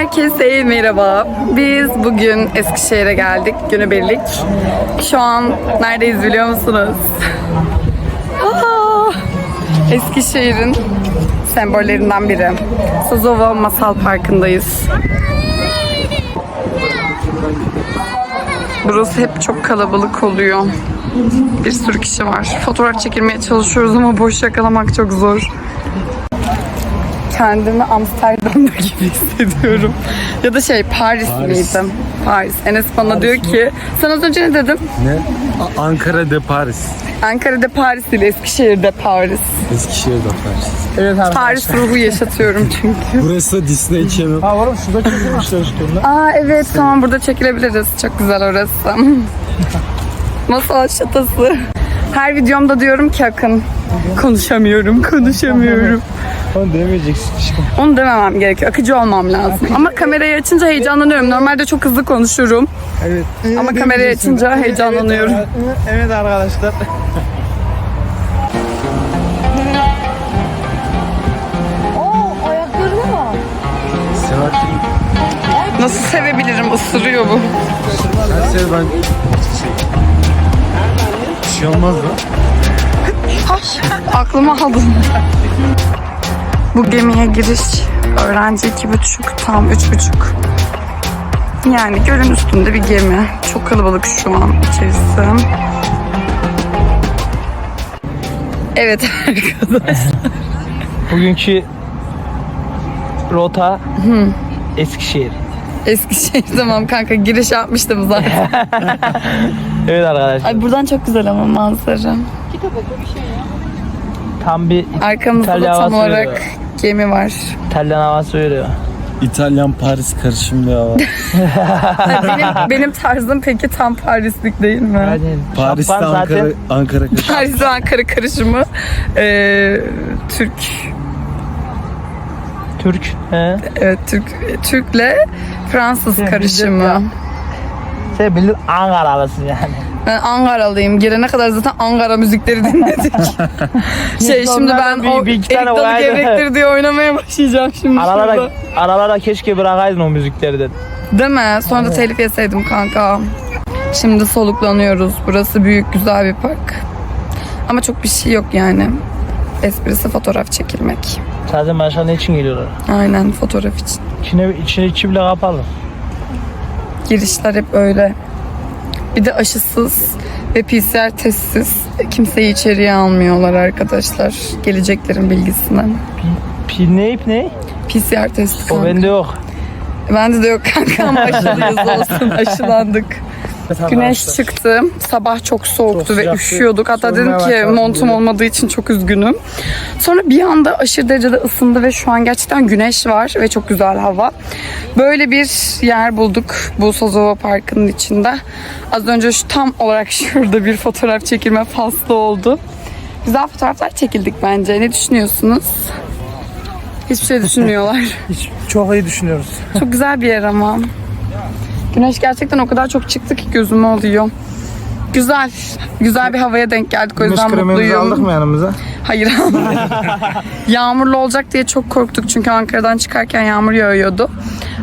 Herkese merhaba. Biz bugün Eskişehir'e geldik günübirlik. Şu an neredeyiz biliyor musunuz? Eskişehir'in sembollerinden biri. Sazova Masal Parkı'ndayız. Burası hep çok kalabalık oluyor. Bir sürü kişi var. Fotoğraf çekilmeye çalışıyoruz ama boş yakalamak çok zor kendimi Amsterdam'da gibi hissediyorum. Ya da şey Paris, Paris. miydim? Paris. Enes bana diyor ki, sen az önce ne dedin? Ne? A- Ankara de Paris. Ankara'da Paris değil, Eskişehir'de Paris. Eskişehir'de Paris. Evet abi. Paris ruhu yaşatıyorum çünkü. Burası da Disney Channel. Ha oğlum şurada çekilmişler onlar. Aa evet tamam burada çekilebiliriz. Çok güzel orası. Masal şatası. Her videomda diyorum ki Akın konuşamıyorum, konuşamıyorum. Onu demeyeceksin işte. Onu dememem gerekiyor. Akıcı olmam lazım. Ama kamerayı açınca heyecanlanıyorum. Normalde çok hızlı konuşurum. Evet. Ama kamerayı açınca heyecanlanıyorum. Evet, evet arkadaşlar. Sebahattin. Nasıl sevebilirim? Isırıyor bu. Sen sev ben. Bir şey olmaz mı? Aklıma aldın. Bu gemiye giriş öğrenci iki buçuk, tam üç buçuk. Yani gölün üstünde bir gemi. Çok kalabalık şu an içerisi. Evet arkadaşlar. Bugünkü rota Eskişehir. Eskişehir tamam kanka giriş yapmıştım zaten. Evet arkadaşlar. Ay buradan çok güzel ama manzara. Tam bir Arkamızda İtalya da tam havası olarak veriyor. gemi var. İtalyan havası veriyor. İtalyan Paris karışım bir hava. Benim, benim tarzım peki tam Parislik değil mi? Yani Paris'te şampuan Ankara, zaten Ankara karışım. Paris ve Ankara karışımı ee, Türk Türk. He. evet Türk Türkle Fransız Ya, karışımı. ya. Sen bildiğin Ankaralısın yani. Ben Ankaralıyım. Gelene kadar zaten Ankara müzikleri dinledik. şey şimdi ben bir- o bir iki tane erik dalı gevrektir diye oynamaya başlayacağım şimdi Aralara, şurada. aralara keşke bırakaydın o müzikleri dedim. Değil mi? Sonra da telif yeseydim kanka. Şimdi soluklanıyoruz. Burası büyük güzel bir park. Ama çok bir şey yok yani. Esprisi fotoğraf çekilmek. Zaten başka ne için geliyorlar? Aynen fotoğraf için. İçine, içine içi bile kapalı. Girişler hep öyle. Bir de aşısız ve PCR testsiz kimseyi içeriye almıyorlar arkadaşlar. Geleceklerin bilgisinden. Pi ne ip ne? PCR testi O bende yok. Bende de yok kanka ama aşılıyız olsun. Aşılandık. Güneş çıktı. Sabah çok soğuktu Çok ve üşüyorduk. Hatta dedim ki montum böyle. olmadığı için çok üzgünüm. Sonra bir anda aşırı derecede ısındı ve şu an gerçekten güneş var ve çok güzel hava. Böyle bir yer bulduk bu Sazova Parkı'nın içinde. Az önce şu tam olarak şurada bir fotoğraf çekilme faslı oldu. Güzel fotoğraflar çekildik bence. Ne düşünüyorsunuz? Hiçbir şey düşünmüyorlar. Hiç, çok iyi düşünüyoruz. Çok güzel bir yer ama. Güneş gerçekten o kadar çok çıktı ki gözüme oluyor. Güzel. Güzel bir havaya denk geldik o Güneş yüzden kremimizi mutluyum. aldık mı yanımıza? Hayır. Yağmurlu olacak diye çok korktuk çünkü Ankara'dan çıkarken yağmur yağıyordu.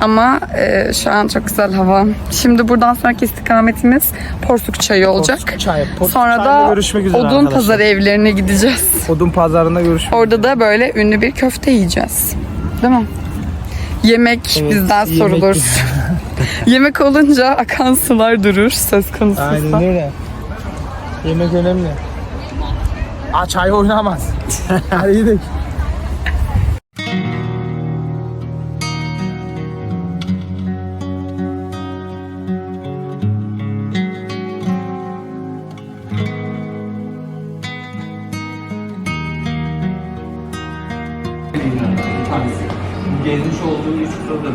Ama e, şu an çok güzel hava. Şimdi buradan sonraki istikametimiz Porsuk Çayı olacak. Porsuk Çayı. Porsuk Sonra Çayı'nda da görüşmek üzere Odun arkadaşlar. Pazarı evlerine gideceğiz. Odun pazarında görüşmek Orada da böyle ünlü bir köfte yiyeceğiz. Değil mi? Yemek Evet, bizden yemek sorulur. Yemek olunca akan sular durur söz konusu. Aynen öyle. Yemek önemli. Aç ay oynamaz. Hadi gidelim.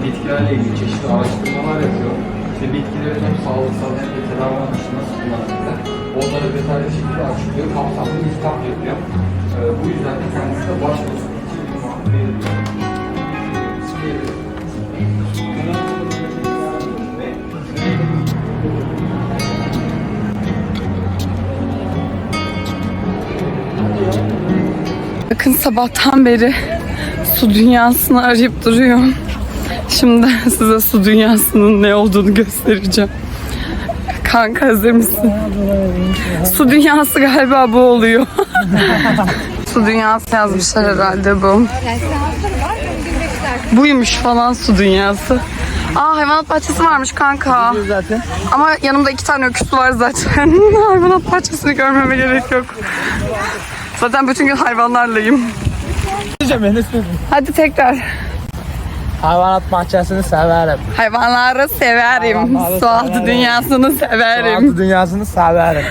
Bitkilerle ilgili çeşitli araştırmalar yapıyor. İşte bitkilerin hem sağlıksal hem de tedavi amaçlı nasıl kullanılır. Onları detaylı şekilde açıklıyor. Kapsamlı bir kitap yapıyor. Ee, bu yüzden de kendisi de veriyor. Bakın sabahtan beri su dünyasını arayıp duruyor. Şimdi size su dünyasının ne olduğunu göstereceğim. Kanka hazır mısın? Su dünyası galiba bu oluyor. su dünyası yazmışlar herhalde bu. Buymuş falan su dünyası. Aa hayvanat bahçesi varmış kanka. Zaten. Ama yanımda iki tane öküz var zaten. hayvanat bahçesini görmeme gerek yok. Zaten bütün gün hayvanlarlayım. Hadi tekrar. Hayvanat bahçesini severim. Hayvanları severim. Hayvanları Su altı severim. dünyasını severim. Altı dünyasını severim.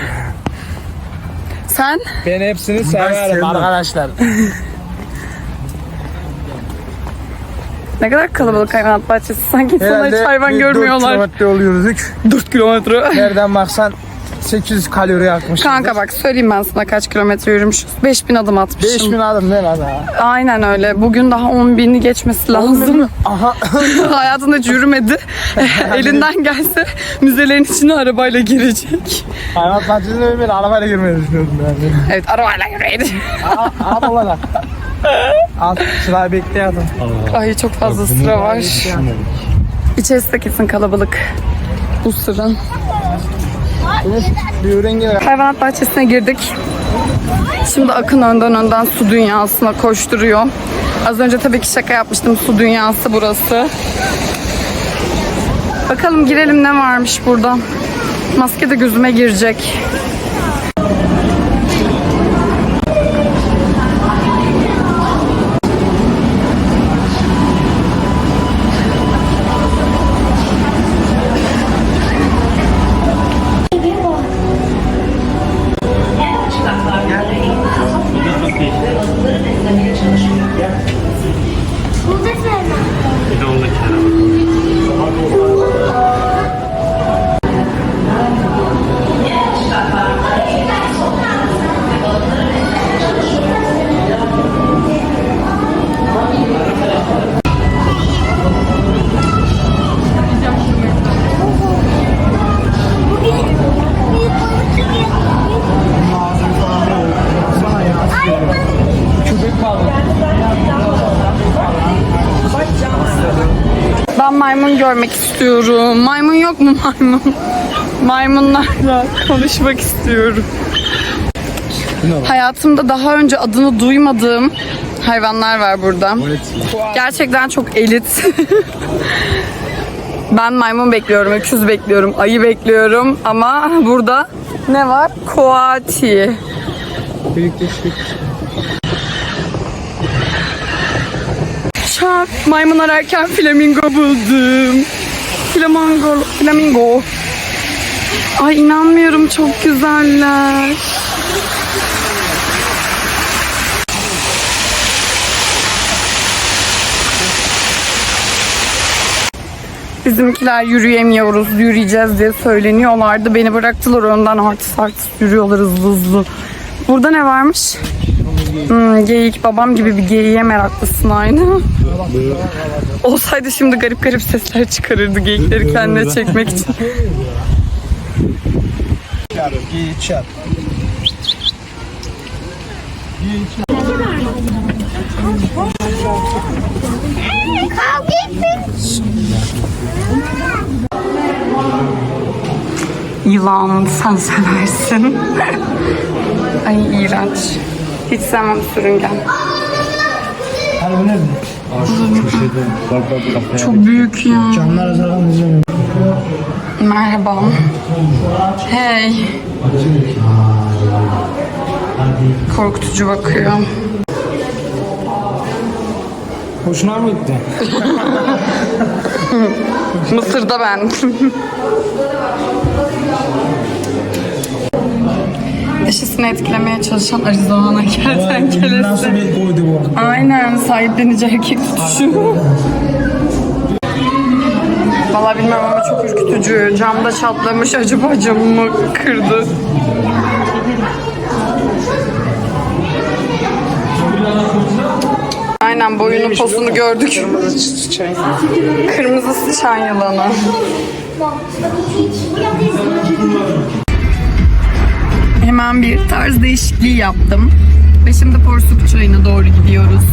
Sen? Ben hepsini severim sevmem. arkadaşlar. Ne kadar kalabalık hayvanat bahçesi. Sanki insanlar hiç hayvan görmüyorlar. 4 kilometre oluyoruz. 4 kilometre. Nereden baksan 800 kalori yakmış. Kanka bak söyleyeyim ben sana kaç kilometre yürümüşüz. 5000 adım atmışım. 5000 adım ne lan ha? Aynen öyle. Bugün daha 10 bini geçmesi lazım. Aha. Hayatında hiç yürümedi. Elinden gelse müzelerin içine arabayla girecek. Hayvanat bahçesine ben arabayla girmeyi düşünüyordum yani. Evet arabayla. Aa, Al olarak. Al sırayı bekleyelim. Ay çok fazla sıra var. İçerisi de kesin kalabalık. Bu sıra. Hayvanat bahçesine girdik. Şimdi Akın önden önden su dünyasına koşturuyor. Az önce tabii ki şaka yapmıştım. Su dünyası burası. Bakalım girelim ne varmış burada. Maske de gözüme girecek. Maymun görmek istiyorum. Maymun yok mu maymun? Maymunlarla konuşmak istiyorum. Hayatımda daha önce adını duymadığım hayvanlar var burada. Gerçekten çok elit. ben maymun bekliyorum, öküz bekliyorum, ayı bekliyorum ama burada ne var? Koati. Büyük an maymun ararken flamingo buldum. Flamingo, flamingo. Ay inanmıyorum çok güzeller. Bizimkiler yürüyemiyoruz, yürüyeceğiz diye söyleniyorlardı. Beni bıraktılar önden artist artist yürüyorlar hızlı hızlı. Burada ne varmış? Hmm, geyik babam gibi bir geyiğe meraklısın aynı. Olsaydı şimdi garip garip sesler çıkarırdı geyikleri kendine çekmek için. Geçer. Yılan sen seversin. Ay iğrenç. Hiç sevmem sürüngen. Nerede? Bak bak kafaya. Çok büyük ya. Camlar azalkan izlemiyorum. Merhaba. Hey. Korkutucu bakıyor. Hoşuna mı gitti? Mısır'da ben. Dişisini etkilemeye çalışan Arizona kertenkelesi. Aynen sahiplenici erkek tutuşu. Valla bilmem ama çok ürkütücü. Camda çatlamış acaba camımı kırdı. Aynen boyunu posunu gördük. Kırmızı sıçan yılanı. Hemen bir tarz değişikliği yaptım. Ve şimdi Porsuk çayına doğru gidiyoruz.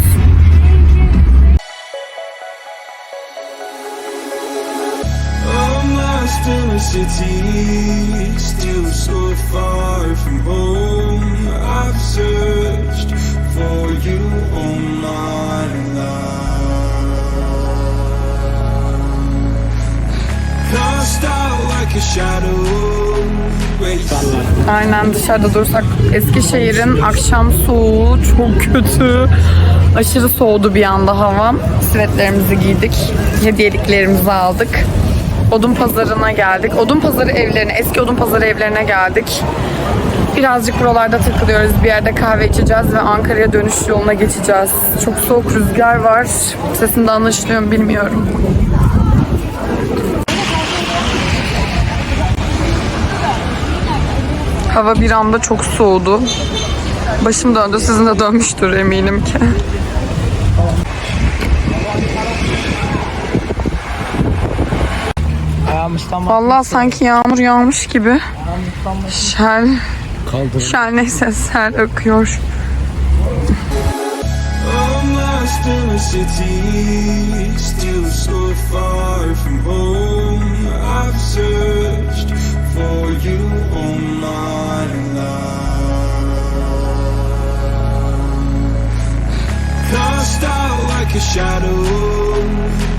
Aynen dışarıda dursak Eskişehir'in akşam soğuğu çok kötü. Aşırı soğudu bir anda hava. Sivetlerimizi giydik. Hediyeliklerimizi aldık. Odun pazarına geldik. Odun pazarı evlerine, eski odun pazarı evlerine geldik. Birazcık buralarda takılıyoruz. Bir yerde kahve içeceğiz ve Ankara'ya dönüş yoluna geçeceğiz. Çok soğuk rüzgar var. Sesinde anlaşılıyor bilmiyorum. Hava bir anda çok soğudu. Başım döndü, sizin de dönmüştür eminim ki. Vallahi sanki yağmur yağmış gibi. Şel, şel neyse sel akıyor. Still so far from home. I've searched for you all my life. Out like a shadow,